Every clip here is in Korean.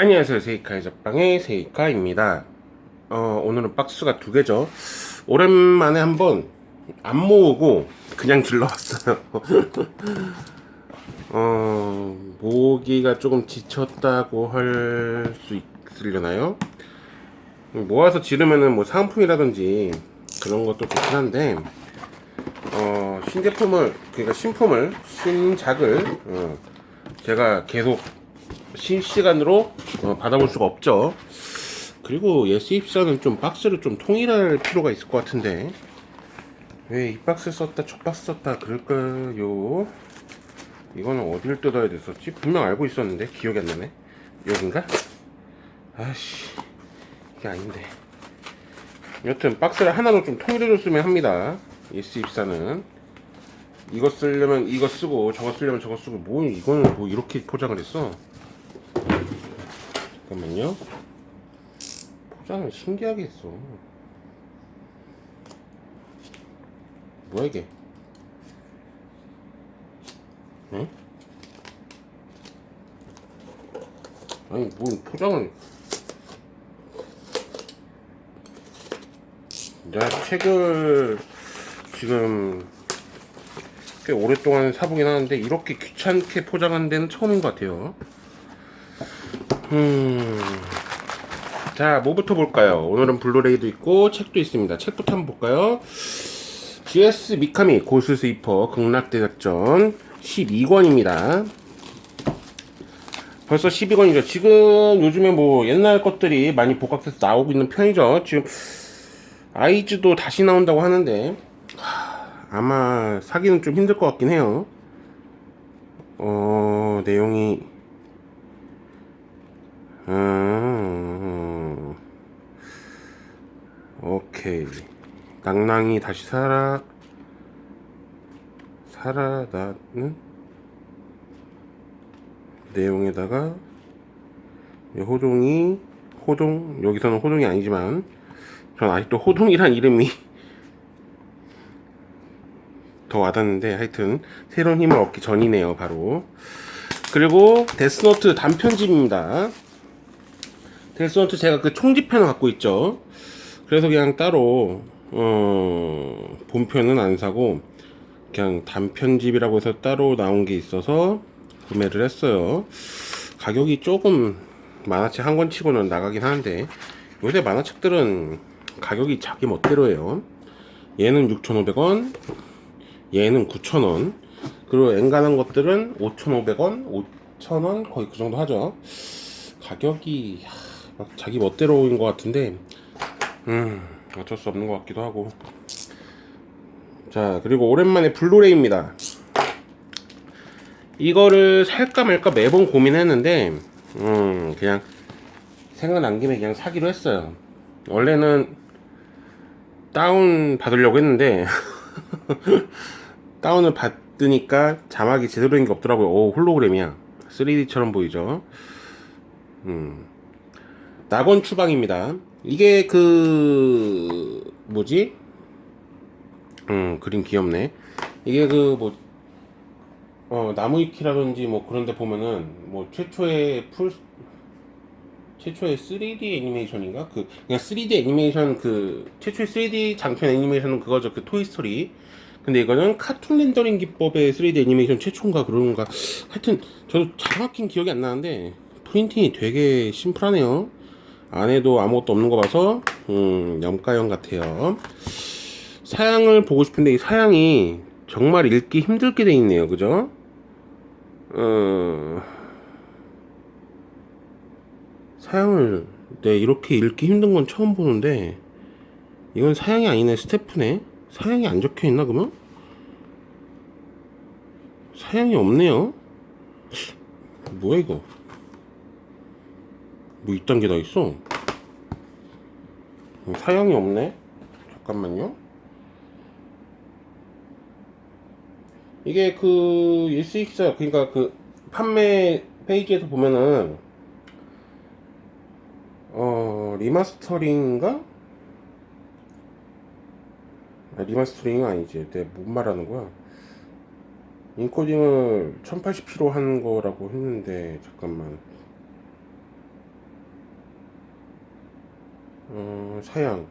안녕하세요. 세이카의 잡방의 세이카입니다. 어, 오늘은 박스가 두 개죠. 오랜만에 한번 안 모으고 그냥 질러왔어요. 어, 모으기가 조금 지쳤다고 할 수 있으려나요? 모아서 지르면은 뭐 상품이라든지 그런 것도 좋긴 한데 어, 신제품을 그러니까 신품을 신작을 어, 제가 계속 실시간으로 어, 받아볼 수가 없죠. 그리고 얘 수입사는 좀 박스를 좀 통일할 필요가 있을 것 같은데 왜 이 박스 썼다 저 박스 썼다 그럴까요? 이거는 어디를 뜯어야 됐었지? 분명 알고 있었는데 기억이 안 나네. 여긴가? 아씨 이게 아닌데. 여튼 박스를 하나로 좀 통일해줬으면 합니다. 이 수입사는 이거 쓰려면 이거 쓰고 저거 쓰려면 저거 쓰고 뭐 이거는 뭐 이렇게 포장을 했어? 잠깐만요. 포장을 신기하게 했어. 뭐야 이게? 응? 아니 뭘 포장을? 내가 책을 지금 꽤 오랫동안 사보긴 하는데 이렇게 귀찮게 포장한 데는 처음인 것 같아요. 음. 자, 뭐부터 볼까요? 오늘은 블루레이도 있고 책도 있습니다. 책부터 한번 볼까요? GS 미카미 고수 스위퍼 극락대 작전 12권입니다. 벌써 12권이죠. 지금 요즘에 뭐 옛날 것들이 많이 복각해서 나오고 있는 편이죠. 지금 아이즈도 다시 나온다고 하는데 하, 아마 사기는 좀 힘들 것 같긴 해요. 어, 내용이 음, 오케이. 낭낭이 다시 살아, 살아나는 내용에다가 이 호동이, 호동, 여기서는 호동이 아니지만, 전 아직도 호동이란 이름이 더 와닿는데, 하여튼, 새로운 힘을 얻기 전이네요, 바로. 그리고 데스노트 단편집입니다. 데스노트 제가 그 총집편을 갖고 있죠. 그래서 그냥 따로 어, 본편은 안 사고 그냥 단편집이라고 해서 따로 나온 게 있어서 구매를 했어요. 가격이 조금 만화책 한 권 치고는 나가긴 하는데 요새 만화책들은 가격이 자기 멋대로예요. 얘는 6,500원, 얘는 9,000원, 그리고 엔간한 것들은 5,500원, 5,000원 거의 그 정도 하죠. 가격이 막 자기 멋대로인 것 같은데 음 어쩔 수 없는 것 같기도 하고. 자 그리고 오랜만에 블루레이입니다. 이거를 살까 말까 매번 고민했는데 음 그냥 생각난 김에 그냥 사기로 했어요. 원래는 다운 받으려고 했는데 다운을 받으니까 자막이 제대로 된게 없더라고요. 오 홀로그램이야. 3D처럼 보이죠? 음 낙원 추방입니다. 이게 그 뭐지? 음 그림 귀엽네. 이게 그 뭐 어, 나무위키라든지 뭐 그런데 보면은 뭐 최초의 풀 최초의 3D 애니메이션인가? 그 그냥 3D 애니메이션 그 최초의 3D 장편 애니메이션은 그거죠. 그 토이 스토리. 근데 이거는 카툰 렌더링 기법의 3D 애니메이션 최초인가 그런가. 하여튼 저도 정확히 기억이 안 나는데 프린팅이 되게 심플하네요. 안에도 아무것도 없는 거 봐서 음, 염가형 같아요. 사양을 보고 싶은데 이 사양이 정말 읽기 힘들게 돼 있네요. 그죠? 어... 사양을 네, 이렇게 읽기 힘든 건 처음 보는데 이건 사양이 아니네. 스태프네. 사양이 안 적혀 있나 그러면? 사양이 없네요. 뭐야 이거? 뭐 이딴 게 다 있어? 사양이 없네? 잠깐만요. 이게 그 SX 그러니까 그 판매 페이지에서 보면은 어 리마스터링인가? 아, 리마스터링은 아니지. 내가 뭔 말하는 거야? 인코딩을 1080p로 하는 거라고 했는데 잠깐만 어, 사양.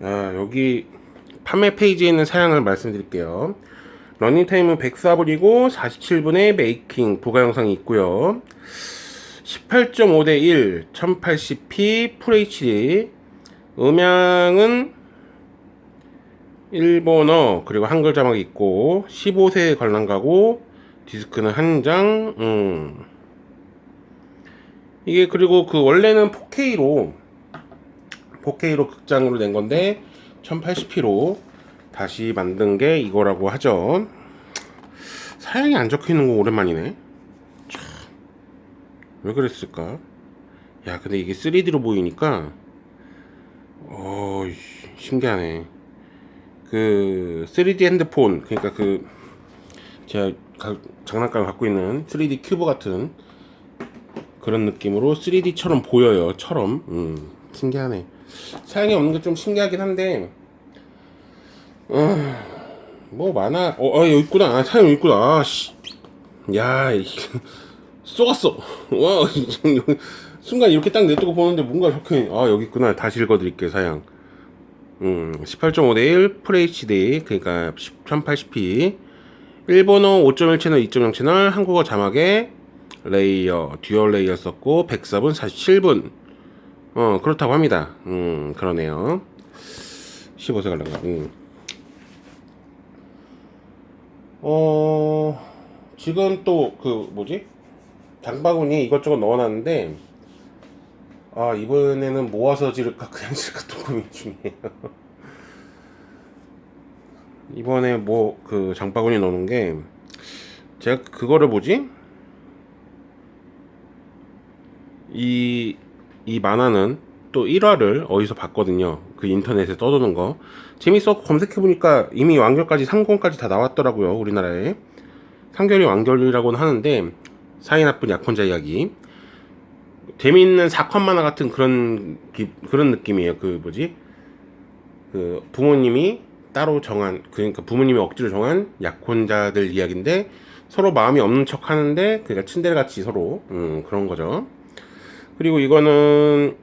아, 여기 판매 페이지에 있는 사양을 말씀드릴게요. 러닝타임은 104분이고 47분의 메이킹 부가 영상이 있고요. 18.5 대 1 1080p FHD 음향은 일본어 그리고 한글 자막이 있고 15세 관람가고 디스크는 한 장 음. 이게 그리고 그 원래는 4K로 4K로 극장으로 낸 건데 1080p로 다시 만든 게 이거라고 하죠. 사양이 안 적혀 있는 거 오랜만이네. 참, 왜 그랬을까? 야, 근데 이게 3D로 보이니까 어, 신기하네. 그 3D 핸드폰 그러니까 그 제가 가- 장난감을 갖고 있는 3D 큐브 같은 그런 느낌으로 3D처럼 보여요. 처럼. 음, 신기하네. 사양이 없는 게 좀 신기하긴 한데, 어, 뭐 많아. 어, 아, 여기 있구나. 아, 사양 있구나. 아, 씨. 야, 이- 쏘았어. 와, 순간 이렇게 딱 내두고 보는데 뭔가 적혀. 아, 여기 있구나. 다시 읽어드릴게요, 사양. 음, 18.5 대 1 FHD, 그러니까 1080p. 일본어 5.1 채널, 2.0 채널, 한국어 자막에 레이어, 듀얼 레이어 썼고, 104분 47분. 어, 그렇다고 합니다. 음, 그러네요. 15세 갈라가. 음. 어, 지금 또, 그, 뭐지? 장바구니에 이것저것 넣어놨는데, 아, 이번에는 모아서 지를까, 그냥 지를까, 또 고민 중이에요. 이번에 뭐, 그, 장바구니 넣는 게, 제가 그거를 뭐지? 이, 이 만화는 또 1화를 어디서 봤거든요. 그 인터넷에 떠도는 거. 재밌어 검색해보니까 이미 완결까지 3권까지 다 나왔더라고요. 우리나라에. 3결이 완결이라고는 하는데, 사이 나쁜 약혼자 이야기. 재미있는 사건 만화 같은 그런, 기- 그런 느낌이에요. 그 뭐지? 그 부모님이 따로 정한, 그러니까 부모님이 억지로 정한 약혼자들 이야기인데, 서로 마음이 없는 척 하는데, 그러니까 친데레 같이 서로, 음, 그런 거죠. 그리고 이거는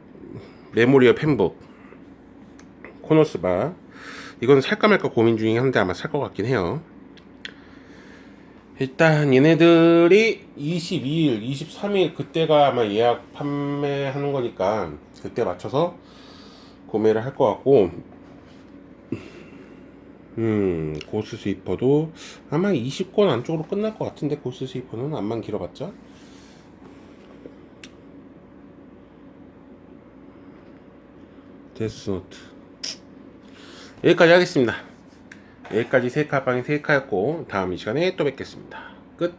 메모리어 펜북 코노스바. 이건 살까 말까 고민 중이긴 한데 아마 살 것 같긴 해요. 일단 얘네들이 22일, 23일 그때가 아마 예약 판매하는 거니까 그때 맞춰서 구매를 할 것 같고 음 고스 스위퍼도 아마 20권 안쪽으로 끝날 것 같은데 고스 스위퍼는 안만 길어봤자 데스노트. 여기까지 하겠습니다. 여기까지 세카방의 세카였고 다음 이 시간에 또 뵙겠습니다. 끝